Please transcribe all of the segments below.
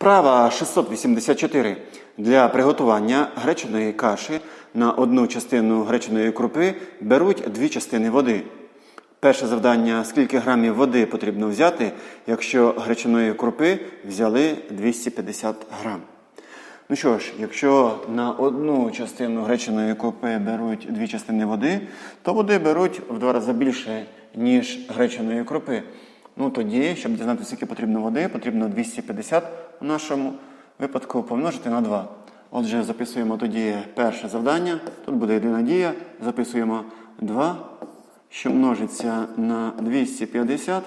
Вправа 684. Для приготування гречаної каші на одну частину гречаної крупи беруть дві частини води. Перше завдання: скільки грамів води потрібно взяти, якщо гречаної крупи взяли 250 грам. Ну що ж, якщо на одну частину гречаної крупи беруть дві частини води, то води беруть в два рази більше, ніж гречаної крупи. Ну тоді, щоб дізнатися, скільки потрібно води, потрібно 250 в нашому випадку помножити на 2. Отже, записуємо тоді перше завдання. Тут буде єдина дія. Записуємо 2, що множиться на 250.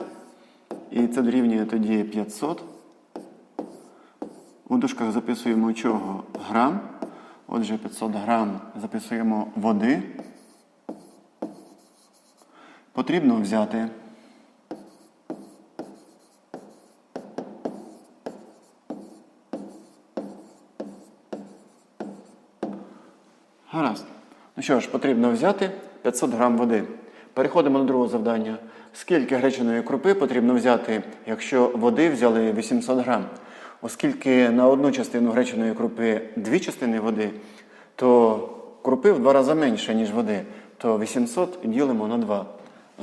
І це дорівнює тоді 500. У дужках записуємо чого? Грам. Отже, 500 грам записуємо води. Потрібно взяти. Гаразд. Ну що ж, потрібно взяти 500 грам води. Переходимо до другого завдання. Скільки гречаної крупи потрібно взяти, якщо води взяли 800 грам? Оскільки на одну частину гречаної крупи дві частини води, то крупи в два рази менше, ніж води, то 800 ділимо на 2.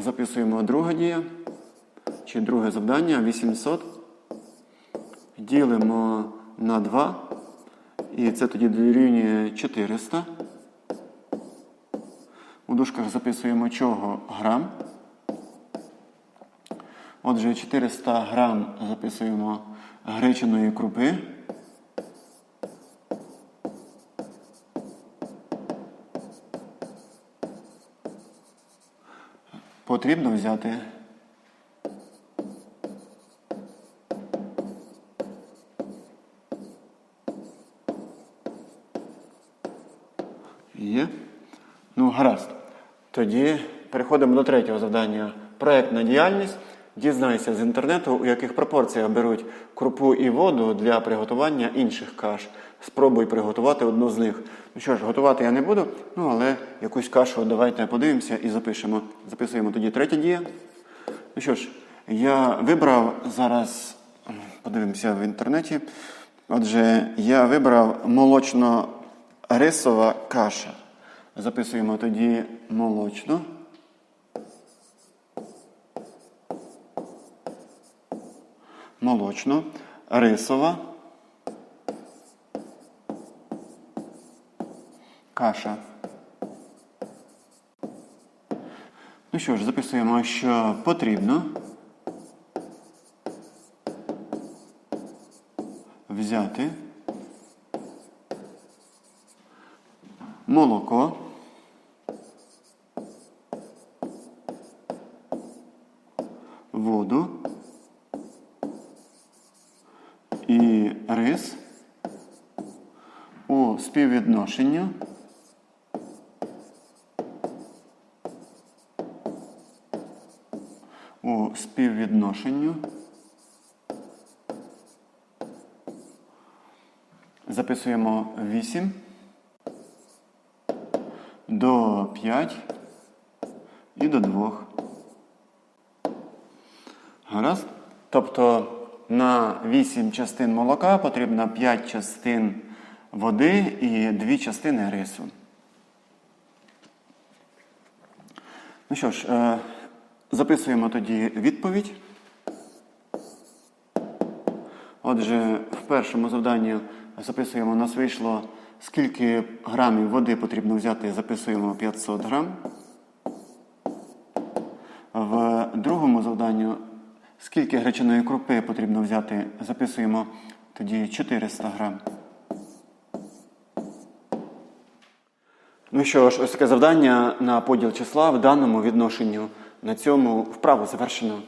Записуємо друга дія, чи друге завдання 800 ділимо на 2. І це тоді дорівнює 400. У дужках записуємо чого грам. Отже, 400 грам записуємо гречаної крупи. Потрібно взяти. Є. Ну, гаразд. Тоді переходимо до третього завдання. Проектна діяльність. Дізнайся з інтернету, у яких пропорціях беруть крупу і воду для приготування інших каш. Спробуй приготувати одну з них. Ну що ж, готувати я не буду, ну але якусь кашу давайте подивимося і запишемо. Записуємо тоді третя дія. Ну що ж, я вибрав зараз, подивимося в інтернеті. Отже, я вибрав молочно-рисова каша. Записуємо тоді молочно. Молочно, рисова. Каша. Ну що ж, записуємо, що потрібно взяти молоко. Воду і рис у співвідношенню у співвідношенню записуємо 8 до 5 і до 2. Гаразд? Тобто на 8 частин молока потрібно 5 частин води і 2 частини рису. Ну що ж, е, записуємо тоді відповідь. Отже, в першому завданні записуємо, у нас вийшло, скільки грамів води потрібно взяти, записуємо 500 грам. В другому завданні, скільки гречаної крупи потрібно взяти, записуємо тоді 400 грам. Ну що ж, ось таке завдання на поділ числа в даному відношенню. На цьому вправу завершено.